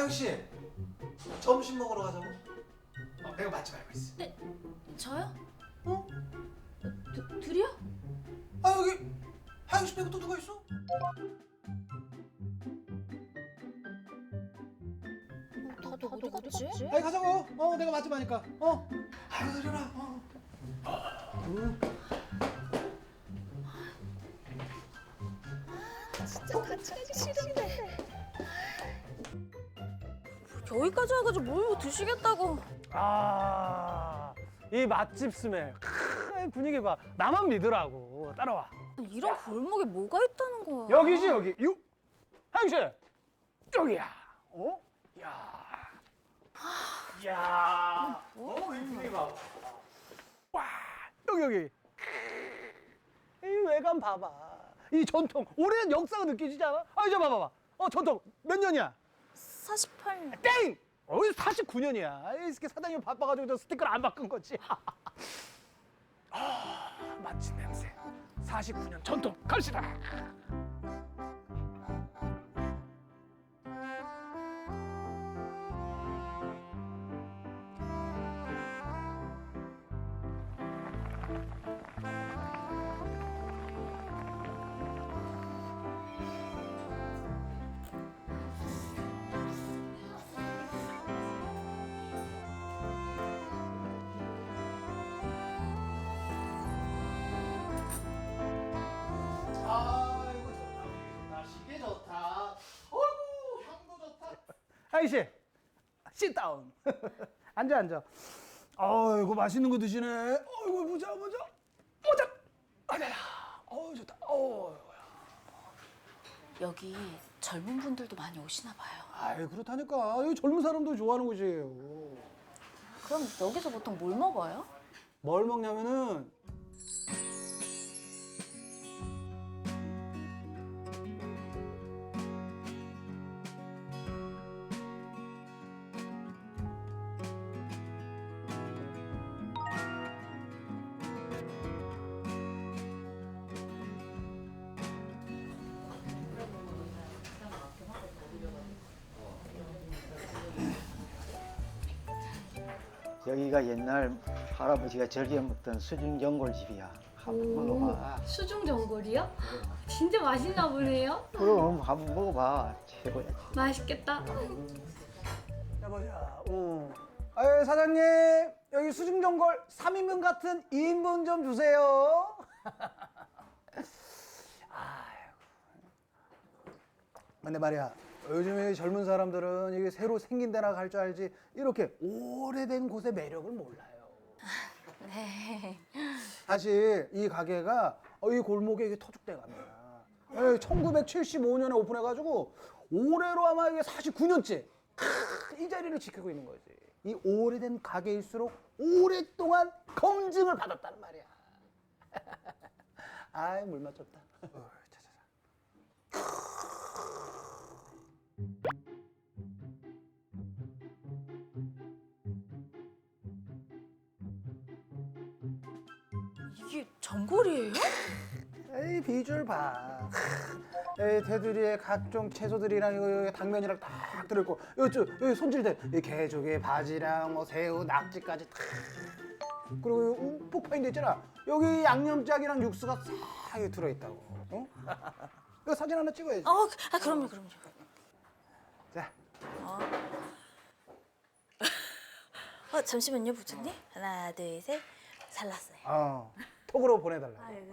하영 씨, 점심 먹으러 가자고. 어, 내가 맛집 알고 있어. 저요? 어? 두, 둘이요? 아 여기 하영 씨 빼고 또 누가 있어? 다들 어디 갔지? 아이 가자고. 어, 내가 맛집 하니까. 어. 아유 그래라. 어. 음. 진짜 같이 가기 싫은데. 여기까지 와가지고 뭘 드시겠다고? 아, 이 맛집 스멜. 크, 분위기 봐. 나만 믿으라고. 따라와. 이런 골목에 뭐가 있다는 거야? 여기지 여기. 유. 하영 씨. 여기야. 어? 야. 야. 어, 이 분위기 봐. 와, 여기 여기. 크, 이 외관 봐봐. 이 전통, 오랜 역사가 느껴지지 않아? 아, 이제 봐봐봐. 어, 전통 몇 년이야? 48년. 땡! 어, 49년이야. 이 새끼 사장님 바빠가지고 저 스티커를 안 바꾼 거지. 아, 맛집 냄새. 49년 전통 갑시다. Sit down. 앉아 앉아. 아이고 맛있는 거 드시네. 아이고 보자 보자 보자. 아야야. 어 좋다. 어. 여기 젊은 분들도 많이 오시나 봐요. 아이 그렇다니까. 여기 젊은 사람도 좋아하는 곳이에요. 그럼 여기서 보통 뭘 먹어요? 뭘 먹냐면은 여기가 옛날 할아버지가 즐겨 먹던 수중 연골집이야. 한번 먹어봐. 수중 전골이요? 진짜 맛있나 보네요. 그럼 한번 먹어봐. 최고야. 맛있겠다. 해보자. 어. 아유 사장님 여기 수중전골 3인분 같은 2인분 좀 주세요. 아이고. 근데 말이야 요즘에 젊은 사람들은 이게 새로 생긴 데나 갈 줄 알지 이렇게 오래된 곳의 매력을 몰라요. 네. 사실 이 가게가 어, 이 골목에 이게 터줏대감이야. 1975년에 오픈해가지고 올해로 아마 이게 49년째 이 자리를 지키고 있는 거지. 이 오래된 가게일수록 오랫동안 검증을 받았다는 말이야. 아이 물맛 좋다. 어, 자자자. 이게 전골이에요? 에이 비주얼 봐. 에이 테두리에 각종 채소들이랑 이거 여기 당면이랑 딱 들어있고 여기 여기 손질된 이 개조개, 바지랑 뭐 새우, 낙지까지 다. 그리고 여기 움푹 파인 데 있잖아. 여기 양념장이랑 육수가 싹 여기 들어있다고. 어? 이거 사진 하나 찍어야지. 아, 그- 아 그럼요, 그럼요. 자, 어, 잠시만요, 부장님. 하나, 둘, 셋. 잘랐어요. 어, 톡으로 보내달라. 아유,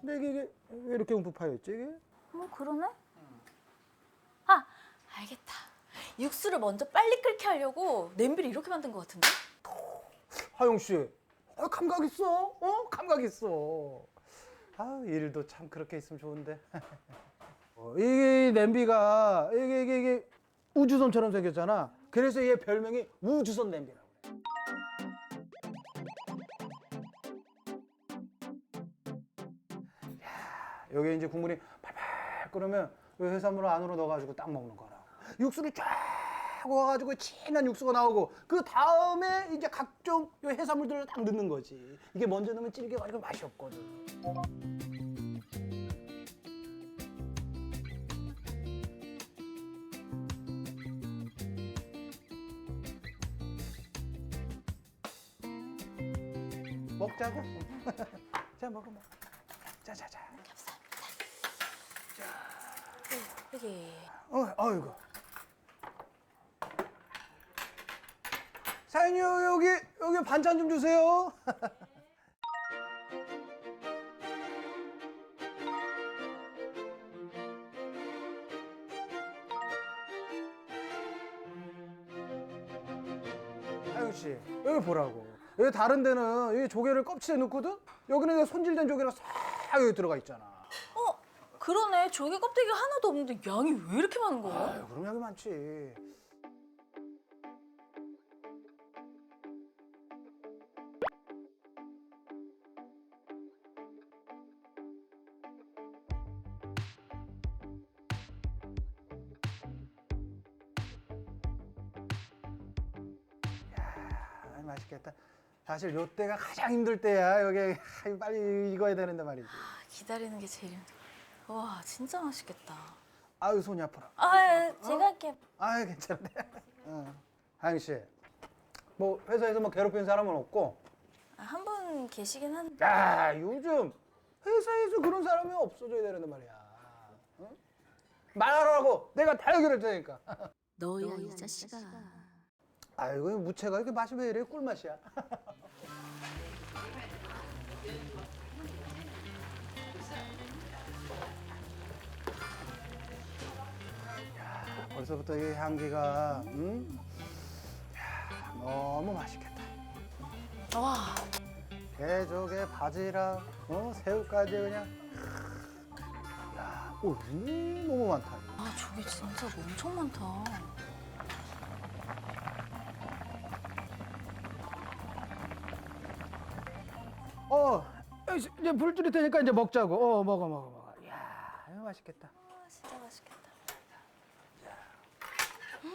근데 이게, 이게 왜 이렇게 움푹 파여 있지 이게? 뭐 그러네? 아, 알겠다. 육수를 먼저 빨리 끓게 하려고 냄비를 이렇게 만든 것 같은데? 하영 씨, 어, 감각 있어. 어, 감각 있어. 아, 일도 참 그렇게 있으면 좋은데. 어, 이 냄비가 이게 이게 이게 우주선처럼 생겼잖아. 그래서 얘 별명이 우주선. 야, 여기 이제 국물이 팔팔 끓으면 이 해산물을 안으로 넣어가지고 딱 먹는 거라. 육수를 쫙딱 와가지고 진한 육수가 나오고 그 다음에 이제 각종 요 해산물들을 딱 넣는 거지. 이게 먼저 넣으면 질겨가지고 맛이 없거든. 먹자고? 자 먹어 먹어. 자자자. 여기. 어, 어이구. 사장님 여기 여기 반찬 좀 주세요. 하영 씨 여기 보라고. 여기 다른 데는 여기 조개를 껍질에 넣거든. 여기는 그냥 손질된 조개가 싹 여기 들어가 있잖아. 어, 그러네. 조개 껍데기가 하나도 없는데 양이 왜 이렇게 많은 거야? 아유, 그럼 여기 많지. 사실 요 때가 가장 힘들 때야. 여기 아이, 빨리 익어야 되는데 말이지. 기다리는 게 제일 힘들어. 와, 진짜 맛있겠다. 아유 손이 아파라. 아, 제가 할게. 아 괜찮네. 어. 하영 씨, 뭐 회사에서 뭐 괴롭히는 사람은 없고. 아, 한분 계시긴 한데. 야 요즘 회사에서 그런 사람이 없어져야 되는데 말이야. 응? 말하라고 내가 다 해결할 테니까. 너야 이 자식아. 아이고 이 무채가 이렇게 맛이 왜 이래 꿀맛이야. 벌써부터 이 향기가 음? 야, 너무 맛있겠다. 와, 개조개, 바지락, 어, 새우까지 그냥. 야, 오, 음, 너무 많다. 이거. 아, 조개 진짜 엄청 많다. 어, 이제 불 줄일 테니까 이제 먹자고. 어, 먹어, 먹어, 먹어. 야, 이거 맛있겠다. 아, 진짜 맛있겠다. 음.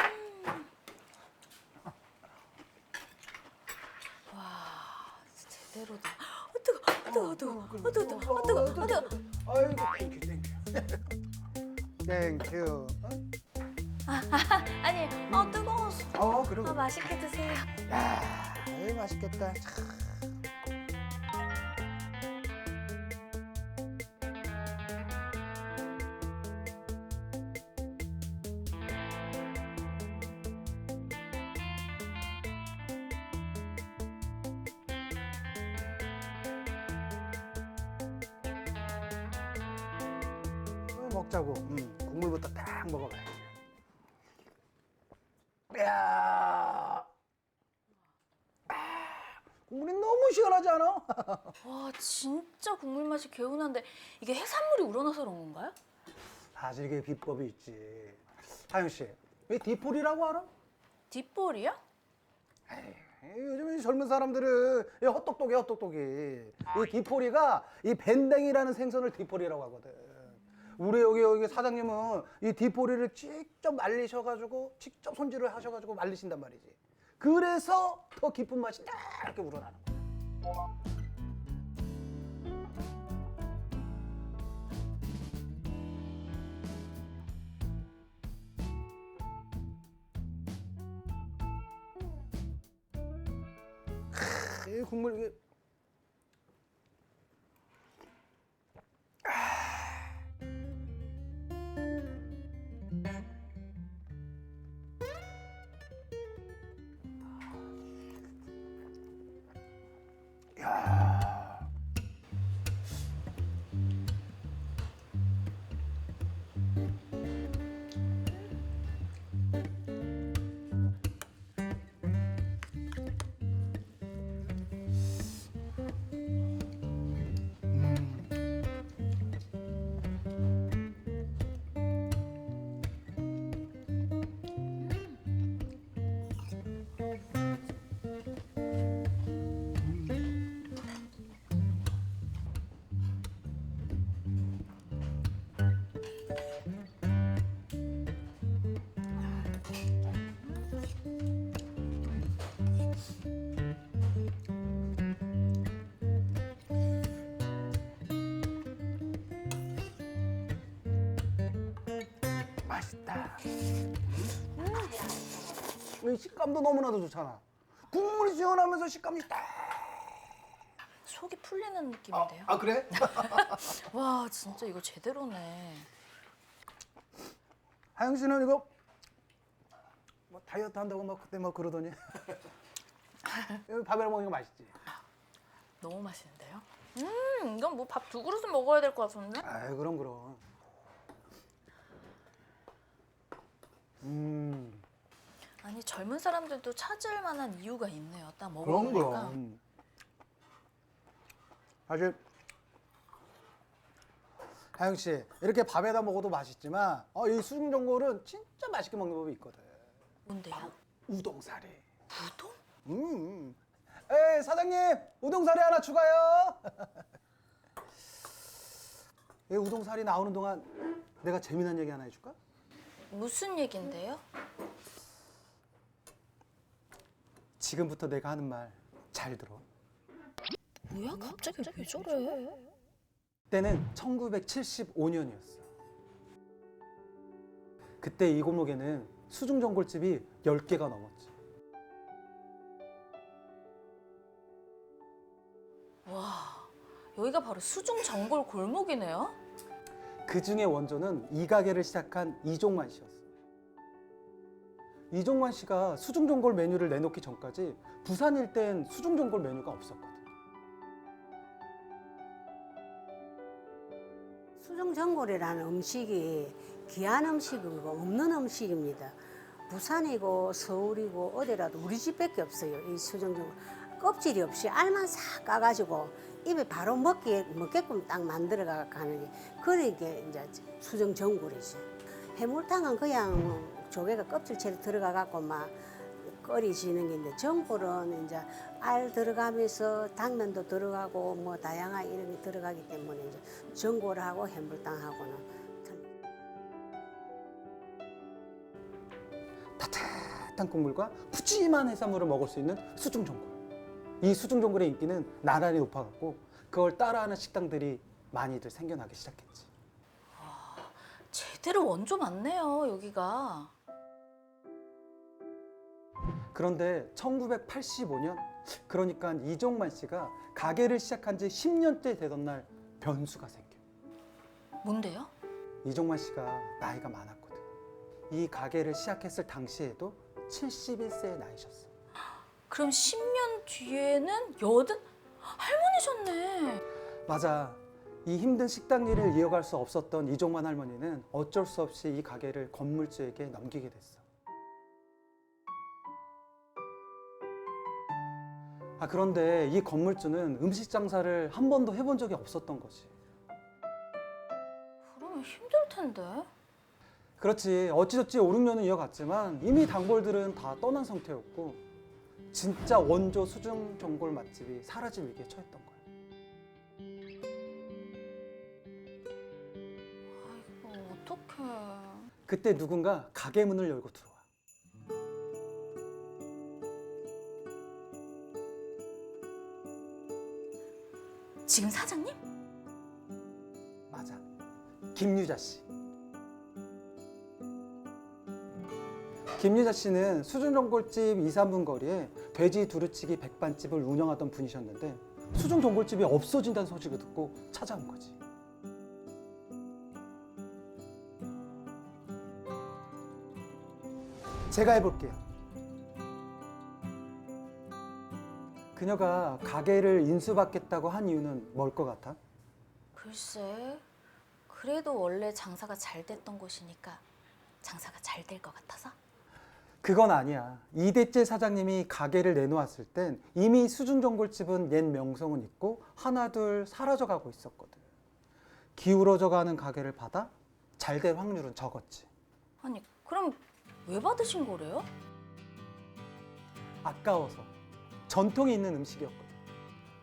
와, 진짜 제대로다. 어, 뜨거, 어, 뜨거, 어, 뜨거, 어, 뜨거, 어, 뜨거, 어, 뜨거, 어, 뜨거. 아이고, 땡큐, 땡큐. 땡큐. 아니, 어, 뜨거워서. 어, 그리고. 아, 맛있게 드세요. 야, 이거 맛있겠다. 참. 먹자고. 음, 국물부터 딱 먹어봐야지. 야, 국물이 너무 시원하지 않아? 와, 진짜 국물 맛이 개운한데 이게 해산물이 우러나서 그런 건가요? 사실 이게 비법이 있지. 하영 씨, 왜 디폴이라고 알아? 뒷볼이요? 에이, 요즘 이 젊은 사람들은 이 헛똑똑이 헛똑똑이. 이 디포리가 이 밴댕이라는 생선을 디포리라고 하거든. 우리 여기 여기 사장님은 이 디포리를 직접 말리셔가지고 직접 손질을 하셔가지고 말리신단 말이지. 그래서 더 깊은 맛이 딱 이렇게 우러나는 거야. 이 국물 이게 딱. 이 식감도 너무나도 좋잖아. 국물이 시원하면서 식감이 딱. 속이 풀리는 느낌인데요. 아 그래? 와 진짜 이거 제대로네. 하영 씨는 이거 뭐 다이어트 한다고 막 그때 막 그러더니 여기 밥이랑 먹으니까 맛있지. 너무 맛있는데요? 음 이건 뭐 밥 두 그릇은 먹어야 될 것 같은데? 아 그럼 그럼. 음 아니 젊은 사람들도 찾을 만한 이유가 있네요. 딱 먹어보니까. 그럼. 사실 하영 씨 이렇게 밥에다 먹어도 맛있지만 어, 이 수중전골은 진짜 맛있게 먹는 법이 있거든. 뭔데요? 우동사리. 우동? 음. 에 사장님 우동사리 하나 추가요. 이 우동사리 나오는 동안 내가 재미난 얘기 하나 해줄까? 무슨 얘긴데요? 지금부터 내가 하는 말 잘 들어. 뭐야 갑자기 왜 저래? 그때는 1975년이었어. 그때 이 골목에는 수중 전골집이 10개가 넘었지. 와 여기가 바로 수중 전골 골목이네요. 그 중에 원조는 이 가게를 시작한 이종만 씨였어. 이종만 씨가 수중전골 메뉴를 내놓기 전까지 부산 일대엔 수중전골 메뉴가 없었거든. 수중전골이라는 음식이 귀한 음식이고 없는 음식입니다. 부산이고 서울이고 어디라도 우리 집밖에 없어요. 이 수중전골 껍질이 없이 알만 싹 까가지고 입에 바로 먹기 먹게끔 딱 만들어 가는 게게 이제 수중전골이죠. 해물탕은 그냥 조개가 껍질채로 들어가 갖고 막 끓이시는 게 있는데 전골은 이제 알 들어가면서 당면도 들어가고 뭐 다양한 게 들어가기 때문에 이제 전골하고 해물탕하고는 틀- 따뜻한 국물과 푸짐한 해산물을 먹을 수 있는 수중 전골. 이 수중전골의 인기는 나란히 높아갔고 그걸 따라하는 식당들이 많이들 생겨나기 시작했지. 제대로 원조 많네요 여기가. 그런데 1985년 그러니까 이종만 씨가 가게를 시작한 지 10년째 되던 날 변수가 생겨. 뭔데요? 이종만 씨가 나이가 많았거든. 이 가게를 시작했을 당시에도 71세의 나이셨어. 그럼 10년 뒤에는 여든 할머니셨네. 맞아. 이 힘든 식당 일을 이어갈 수 없었던 이종만 할머니는 어쩔 수 없이 이 가게를 건물주에게 넘기게 됐어. 아, 그런데 이 건물주는 음식 장사를 한 번도 해본 적이 없었던 거지. 그러면 힘들 텐데. 그렇지. 어찌저찌 5, 6년은 이어갔지만 이미 단골들은 다 떠난 상태였고 진짜 원조 수중 전골 맛집이 사라질 위기에 처했던 거야. 아이고 어떡해. 그때 누군가 가게 문을 열고 들어와. 지금 사장님? 맞아. 김유자 씨. 김유자 씨는 수중전골집 2, 3분 거리에 돼지 두루치기 백반집을 운영하던 분이셨는데 수중전골집이 없어진다는 소식을 듣고 찾아온 거지. 제가 해볼게요. 그녀가 가게를 인수받겠다고 한 이유는 뭘 것 같아? 글쎄. 그래도 원래 장사가 잘 됐던 곳이니까 장사가 잘 될 것 같아서. 그건 아니야. 이대째 사장님이 가게를 내놓았을 땐 이미 수중전골집은 옛 명성은 있고 하나둘 사라져 가고 있었거든. 기울어져 가는 가게를 받아 잘 될 확률은 적었지. 아니 그럼 왜 받으신 거래요? 아까워서 전통이 있는 음식이었거든.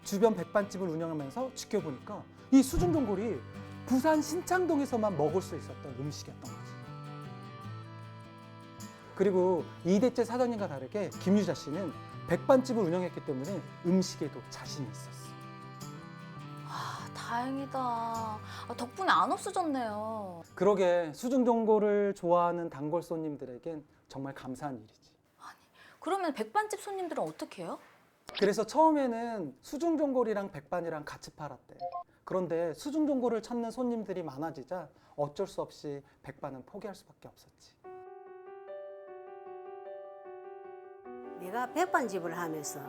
주변 백반집을 운영하면서 지켜보니까 이 수중 전골이 부산 신창동에서만 먹을 수 있었던 음식이었던 거지. 그리고 이대째 사장님과 다르게 김유자 씨는 백반집을 운영했기 때문에 음식에도 자신이 있었어. 아, 다 다행이다. 아, 덕분에 안 없어졌네요. 그러게 수중 전골을 좋아하는 단골 손님들에겐 정말 감사한 일이지. 그러면 백반집 손님들은 어떻게 해요? 그래서 처음에는 수중 전골이랑 백반이랑 같이 팔았대. 그런데 수중 전골을 찾는 손님들이 많아지자 어쩔 수 없이 백반은 포기할 수밖에 없었지. 내가 백반집을 하면서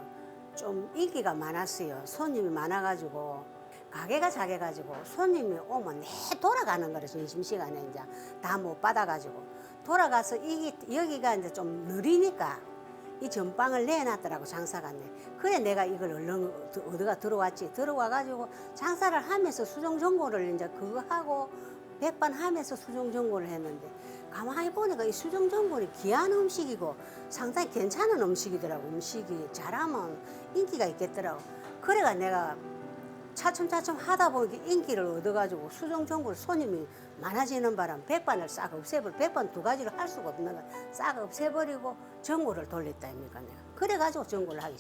좀 인기가 많았어요. 손님이 많아가지고 가게가 작아가지고 손님이 오면 내 돌아가는 거를 점심시간에 이제 다 못 받아가지고 돌아가서 이게 여기가 이제 좀 느리니까 이 전방을 내놨더라고 장사가 네 그래 내가 이걸 얼른 어디가 들어왔지 들어와가지고 장사를 하면서 수정 전골을 이제 그거 하고 백반 하면서 수정 전골을 했는데 가만히 보니까 이 수정 전골이 귀한 음식이고 상당히 괜찮은 음식이더라고 음식이. 잘하면 인기가 있겠더라고. 그래가 내가 차츰차츰 하다 보니까 인기를 얻어가지고 수정 전골 손님이 많아지는 바람 백반을 싹 없애버려 백반 두 가지로 할 수가 없는 거싹 없애버리고 전골을 돌렸다 입니까 내가. 그래가지고 전골을 하기.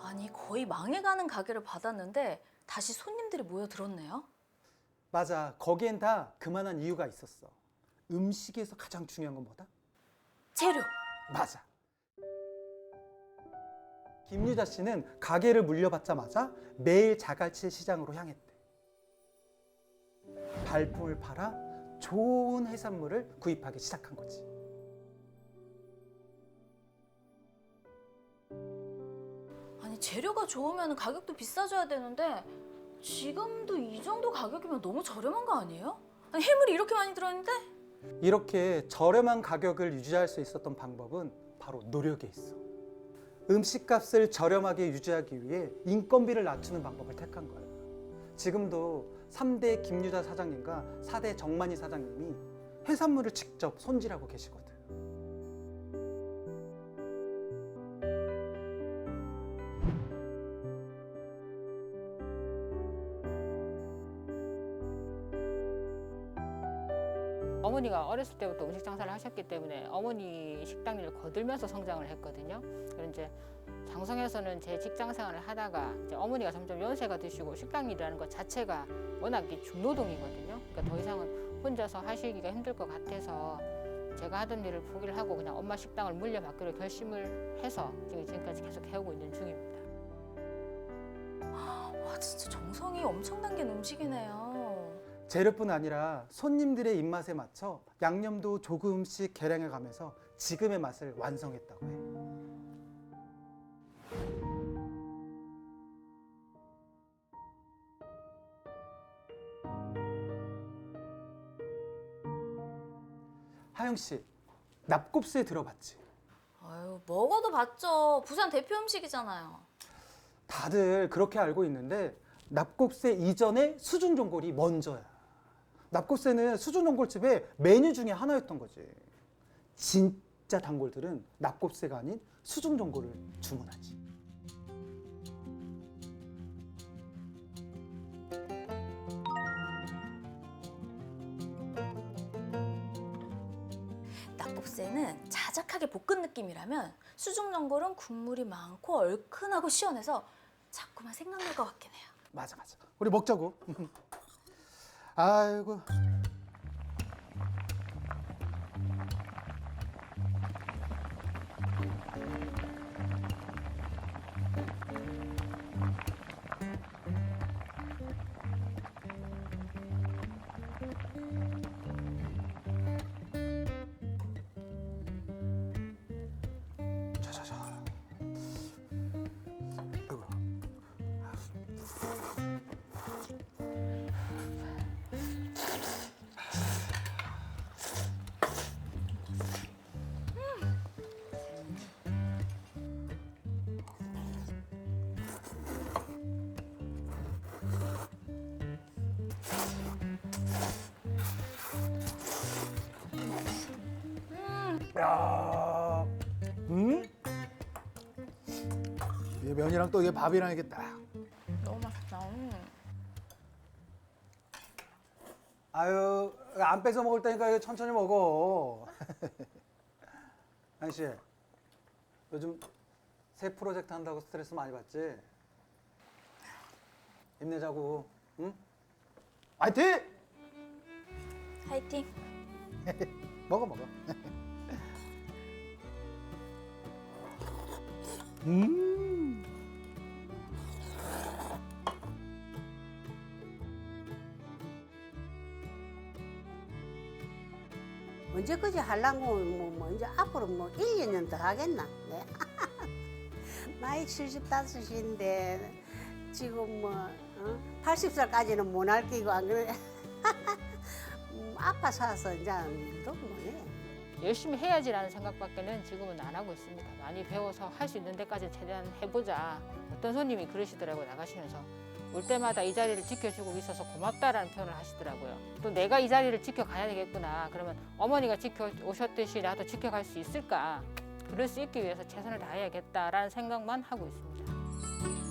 아니 거의 망해가는 가게를 받았는데 다시 손님들이 모여들었네요. 맞아. 거기엔 다 그만한 이유가 있었어. 음식에서 가장 중요한 건 뭐다? 재료. 맞아. 김유자 씨는 가게를 물려받자마자 매일 자갈치 시장으로 향했대. 발품을 팔아 좋은 해산물을 구입하기 시작한 거지. 아니 재료가 좋으면 가격도 비싸져야 되는데 지금도 이 정도 가격이면 너무 저렴한 거 아니에요? 아니 해물이 이렇게 많이 들어있는데? 이렇게 저렴한 가격을 유지할 수 있었던 방법은 바로 노력에 있어. 음식값을 저렴하게 유지하기 위해 인건비를 낮추는 방법을 택한 거예요. 지금도 3대 김유자 사장님과 4대 정만희 사장님이 해산물을 직접 손질하고 계시거든. 어머니가 어렸을 때부터 음식 장사를 하셨기 때문에 어머니 식당 일을 거들면서 성장을 했거든요. 이제 장성에서는 제 직장 생활을 하다가 이제 어머니가 점점 연세가 드시고 식당 일이라는 것 자체가 워낙 이 중노동이거든요. 그러니까 더 이상은 혼자서 하시기가 힘들 것 같아서 제가 하던 일을 포기를 하고 그냥 엄마 식당을 물려받기로 결심을 해서 지금 지금까지 계속 해오고 있는 중입니다. 와 진짜 정성이 엄청난 게 음식이네요. 재료뿐 아니라 손님들의 입맛에 맞춰 양념도 조금씩 개량해 가면서 지금의 맛을 완성했다고 해. 하영 씨, 납곱새 들어봤지? 아유 먹어도 봤죠. 부산 대표 음식이잖아요. 다들 그렇게 알고 있는데 납곱새 이전에 수중 전골이 먼저야. 납곱새는 수중 전골집의 메뉴 중에 하나였던 거지. 진짜 단골들은 납곱새가 아닌 수중 전골을 주문하지. 낙곱새는 자작하게 볶은 느낌이라면 수중전골은 국물이 많고 얼큰하고 시원해서 자꾸만 생각날 것 같긴 해요. 맞아 맞아. 우리 먹자고. 아이고. 야, 음? 이 면이랑 또 이게 밥이랑 이게 딱. 너무 맛있다. 음. 아유, 안 뺏어 먹을 테니까 이거 천천히 먹어. 아저씨, 요즘 새 프로젝트 한다고 스트레스 많이 받지? 힘내자고, 응? 화이팅! 화이팅. 먹어 먹어. 음. 언제까지 할랑고 뭐, 뭐 이제 앞으로 뭐 1, 2년 더 하겠나? 네. 나이 75인데 지금 뭐 어? 80살까지는 못할 끼고 안 그래? 음, 아파서 이제 일도 뭐해. 열심히 해야지라는 생각밖에는 지금은 안 하고 있습니다. 많이 배워서 할 수 있는 데까지 최대한 해보자. 어떤 손님이 그러시더라고요 나가시면서 올 때마다 이 자리를 지켜주고 있어서 고맙다라는 표현을 하시더라고요. 또 내가 이 자리를 지켜가야 되겠구나. 그러면 어머니가 지켜 오셨듯이 나도 지켜갈 수 있을까? 그럴 수 있기 위해서 최선을 다해야겠다라는 생각만 하고 있습니다.